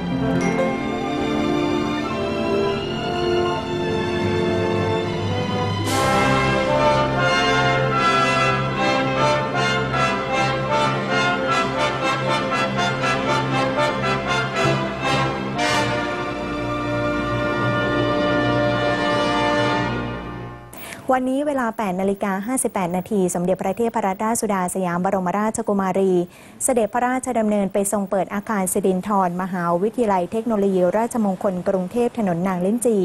Thank you. วันนี้เวลา 8 นาฬิกา 58 นาที สมเด็จพระเทพรัตนราชสุดาสยามบรมราชกุมารี เสด็จพระราชดำเนินไปทรงเปิดอาคารสิรินธรมหาวิทยาลัยเทคโนโลยีราชมงคลกรุงเทพถนนนางลิ้นจี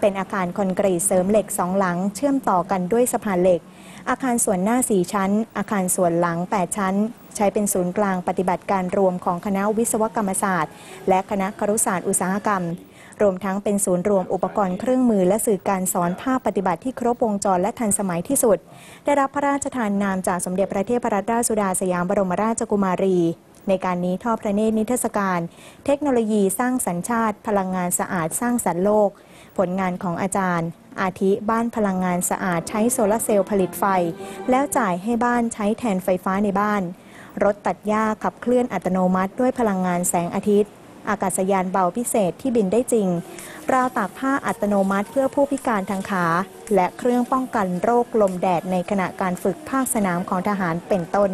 เป็นอาคารคอนกรีตเสริมเหล็กสองหลัง เชื่อมต่อกันด้วยสะพานเหล็ก อาคารส่วนหน้า 4 ชั้น อาคารส่วนหลัง 8 ชั้น ใช้เป็นศูนย์กลางปฏิบัติการรวมของคณะวิศวกรรมศาสตร์ และคณะครุศาสตร์อุตสาหกรรม รวมทั้งเป็นศูนย์รวมอุปกรณ์เครื่องมือและสื่อการสอนภาคปฏิบัติที่ครบวงจรและทันสมัยที่สุด ได้รับพระราชทานนามจากสมเด็จพระเทพรัตนราชสุดาสยามบรมราชกุมารี ในการนี้ทอดพระเนตรนิทรรศการ เทคโนโลยีสร้างสัญชาติ พลังงานสะอาดสร้างสรรค์โลก ผลงานของอาจารย์ อาทิบ้านพลังงานสะอาดใช้โซลาร์เซลล์ผลิตไฟ แล้วจ่ายให้บ้านใช้แทนไฟฟ้าในบ้านรถตัดหญ้าขับเคลื่อนอัตโนมัติด้วยพลังงานแสงอาทิตย์ อากาศยานเบาพิเศษที่บินได้จริง ราวตากผ้าอัตโนมัติเพื่อผู้พิการทางขา และเครื่องป้องกันโรคลมแดดในขณะการฝึกภาคสนามของทหารเป็นต้น